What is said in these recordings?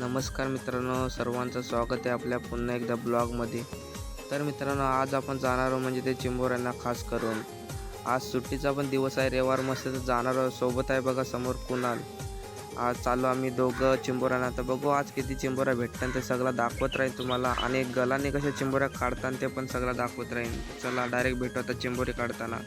नमस्कार मित्रांनो सर्वांचं स्वागत आहे आपल्या पुन्हा एकदा ब्लॉगमध्ये. तर मित्रांनो आज आपण जाणार आहोत म्हणजे ते चिंबोऱ्यांना खास करून. आज सुट्टीचा पण दिवस आहे रविवार मस्त तर जाणार आहोत. सोबत आहे बघा समोर कुणाल. आज चालू आम्ही दोघं चिंबोऱ्यांना. तर बघू आज किती चिंबोऱ्या भेटतात ते सगळं दाखवत राहील तुम्हाला. आणि गलाने कशा चिंबोऱ्या काढतात ते पण सगळं दाखवत राहील चला डायरेक्ट भेटू आता चिंबोरी काढताना.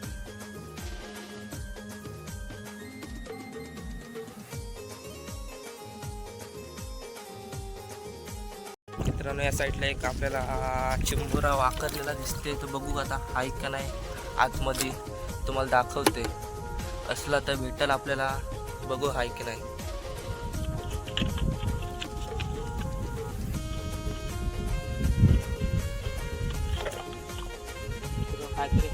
मित्रांनो या साईडला एक आपल्याला चिंबुरा वाकरलेला दिसते तर बघू आता आहे का नाही आतमध्ये तुम्हाला दाखवते असला तर भेटेल आपल्याला. बघू हाय की नाही काहीतरी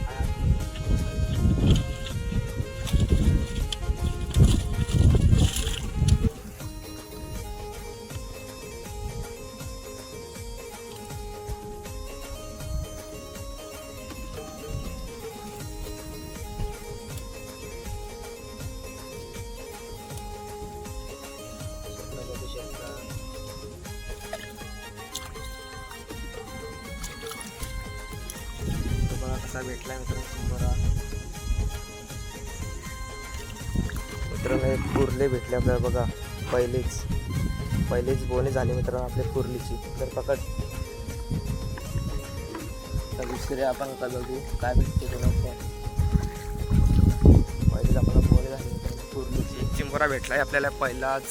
असा भेटला मित्रांनो बरा मित्रांनो एक कुर्ले भेटले आपल्याला बघा पहिलेच. पहिलेच बोने झाले मित्रांनो आपल्या कुर्लीची. तर पकड. तर दुसरे आपण आता बघू काय भेटते कोणाचं पहिलेच आपल्याला बोने झाले कुर्लीची. एक चिंबोरा भेटलाय आपल्याला पहिलाच.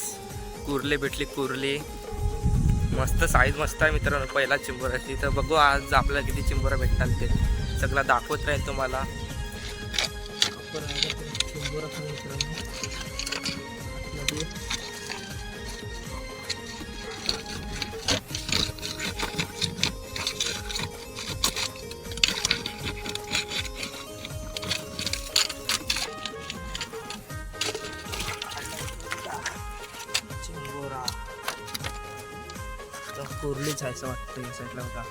कुर्ले भेटली कुर्ली. मस्त साईज मस्त आहे मित्रांनो पहिला चिंबोराची तर बघू आज आपल्याला किती चिंबोरा भेटतात ते. सगळा दाखवत राहील तुम्हाला. चिंबोरा पण आहे असं वाटतं या साईडला बघा.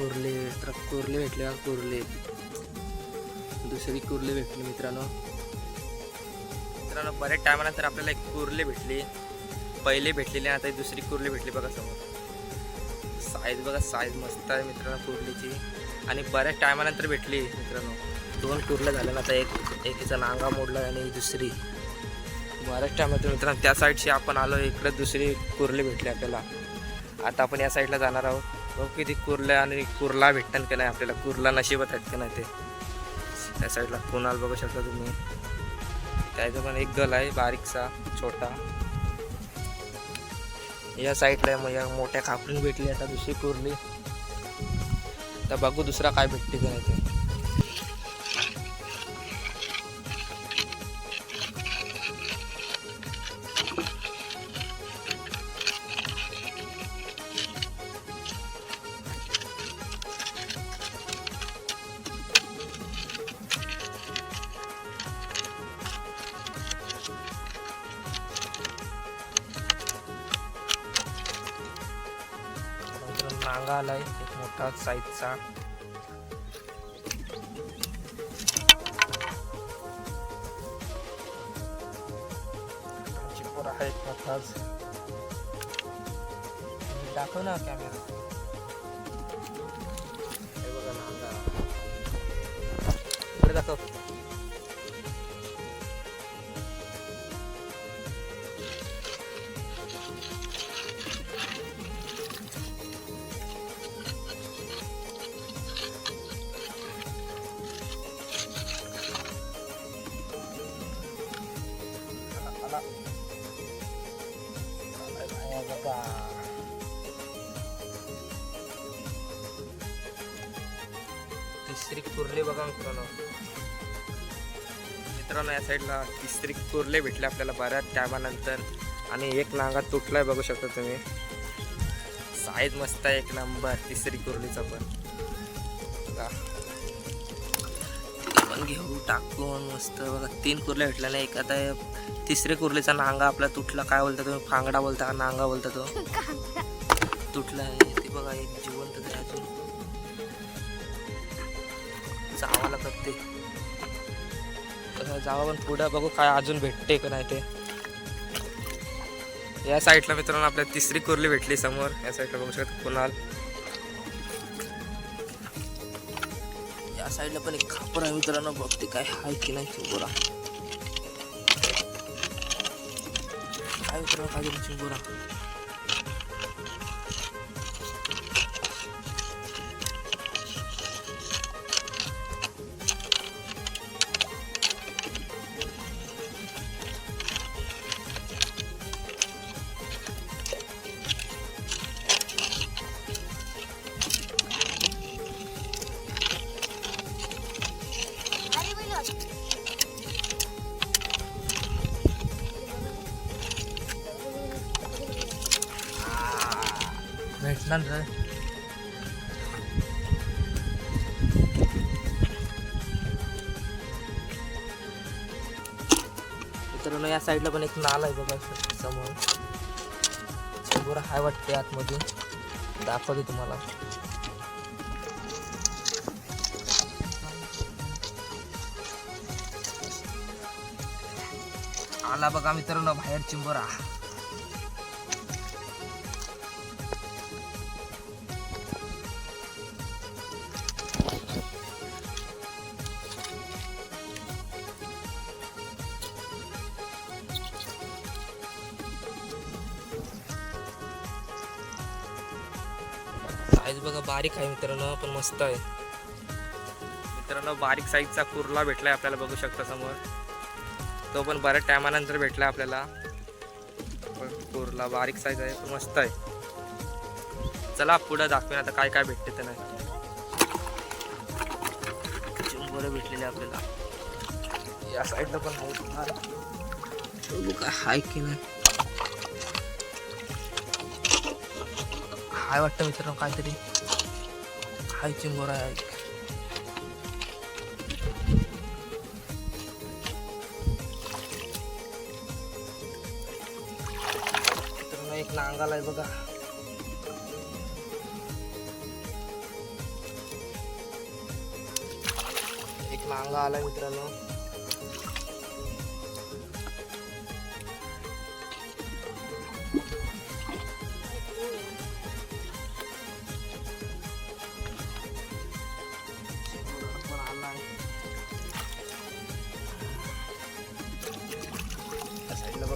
कुर्ले तर कुर्ले भेटले का? कुर्ले. दुसरी कुर्ले भेटली मित्रांनो. मित्रांनो बऱ्याच टायमानंतर आपल्याला एक कुर्ले भेटली. पहिले भेटलेली आता दुसरी कुर्ली भेटली बघा समोर. साईज बघा साईज मस्त आहे मित्रांनो कुर्लीची. आणि बऱ्याच टायमानंतर भेटली मित्रांनो. दोन कुर्ल्या झाल्या ना आता एक एकीचा नांगा मोडला आणि दुसरी. बऱ्याच टायमानंतर मित्रांनो त्या साईडची आपण आलो इकडे दुसरी कुर्ली भेटली आपल्याला. आता आपण या साईडला जाणार आहोत. बघू किती कुर्ला आणि कुर्ला भेटतात का नाही आपल्याला. कुर्ला नशिबात आहेत का नाही ते. त्या साईडला कुणाल बघू शकता तुम्ही. त्याचा पण एक गल आहे बारीकसा छोटा. या साईडला मग या मोठ्या खापरून भेटली आता दुसरी कुर्ली. तर बघू दुसरा काय भेटते का नाही ते. नंतर आलाय एक मोठा साईजचा. आहे एक मोठाच. दाखव ना कॅमेरा दाखव. तिसरी कुर्ले बघा मित्रांनो. मित्रांनो या साईडला तिसरी कुर्ले भेटले आपल्याला बऱ्याच टायमानंतर. आणि एक नांगा तुटलाय बघू शकता तुम्ही. साईज मस्त आहे एक नंबर तिसरी कुर्लीचा पण. घेऊ टाकून मस्त बघा तीन कुर्ल्या भेटल्या नाही एक आता तिसरे कुर्लीचा नांगा आपला तुटला काय बोलता तुम्ही? फांगडा बोलता का नांगा बोलता तो. तुटला आहे ते बघा एक जिवंत अजून. जावाला करते जावा पण पुढं बघू काय अजून भेटते का नाही ते. या साईडला मित्रांनो आपल्याला तिसरी कुर्ली भेटली समोर. या साईडला बघू शकता कुणाल. या साईडला पण एक खापर आहे मित्रांनो. बघते काय हाय की नाही चिंबोरा काय मित्रांनो काय चिंबोरा? भेटणार eh. मित्रांनो या साईडला पण एक नाला आहे बघा समोर. चिंबोरा हाय वाटते आतमध्ये दाखवते तुम्हाला. आला बघा मित्रांनो बाहेर चिंबोरा. साईज बघा बारीक आहे मित्रांनो पण मस्त आहे. मित्रांनो बारीक साईजचा कुर्ला भेटलाय आपल्याला बघू शकता समोर. तो पण बऱ्याच टायमानंतर भेटला आपल्याला. पण कुर्ला बारीक साईज आहे पण मस्त आहे. चला पुढं दाखवेन आता काय काय भेटते ते नाही चिंबोरे भेटलेले आपल्याला. या साईडला पण बघू हाय की नाही. हाय वाटतं मित्रांनो? काहीतरी हाय चिंबोरा आहे. एक नांगाला आहे बघा. एक नांगा आलाय मित्रांनो.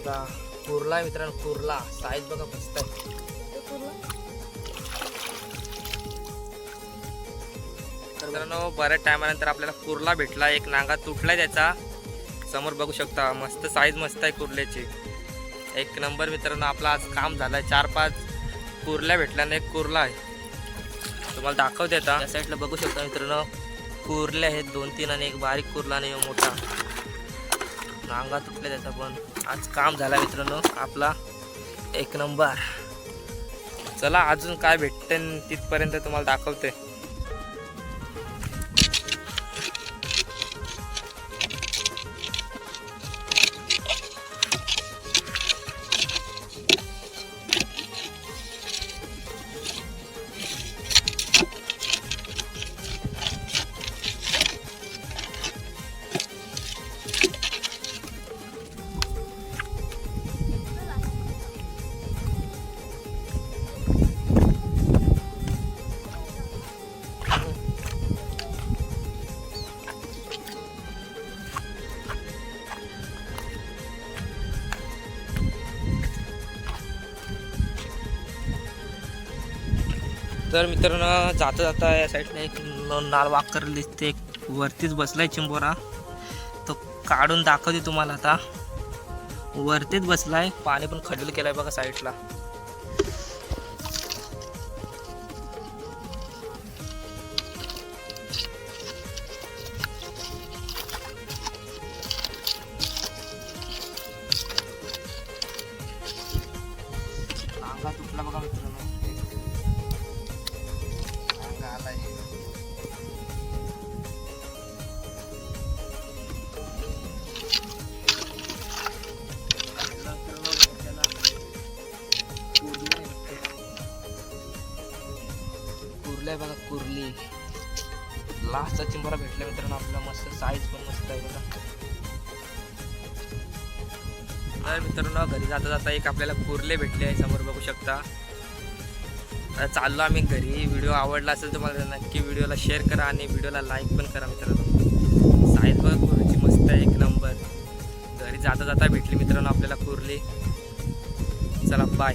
बघा कुर्ला आहे मित्रांनो कुर्ला. साईज बघा मस्त आहे. मित्रांनो बऱ्याच टायमानंतर आपल्याला कुर्ला भेटला. एक नांगा तुटला त्याचा. समोर बघू शकता मस्त साईज मस्त आहे कुर्ल्याची. एक नंबर मित्रांनो आपला आज काम झालंय. चार पाच कुर्ल्या भेटल्याने एक कुर्ला आहे. तुम्हाला दाखवते आता. या साईडला बघू शकता मित्रांनो कुर्ल्या आहेत दोन तीन आणि एक बारीक कुर्ला आणि मोठा. नांगा तुटल्या त्याचा पण. आज काम झाला मित्रांनो. आपला एक नंबर. चला अजून काय भेटते तिथपर्यंत तुम्हाला दाखवते. तर मित्रांनो जाता जाता या साईडला एक न- वाकर दिसते. एक वरतीच बसलाय चिंबोरा. तो काढून दाखवते तुम्हाला आता. वरतीच बसलाय. पाणी पण खडल केलंय बघा साईडला घरचा चिंबोरा भेटला मित्रांनो आपला मस्त साईज पण मस्त आहे बघा. तर मित्रांनो घरी जाता जाता एक आपल्याला कुर्ले भेटले आहे समोर बघू शकता. चाललो आम्ही घरी. व्हिडिओ आवडला असेल तर मला नक्की व्हिडिओला शेअर करा आणि व्हिडिओला लाईक पण करा मित्रांनो. साईज बघ कुर्लीची मस्त आहे एक नंबर घरी जाता जाता भेटली मित्रांनो आपल्याला कुर्ली. चला बाय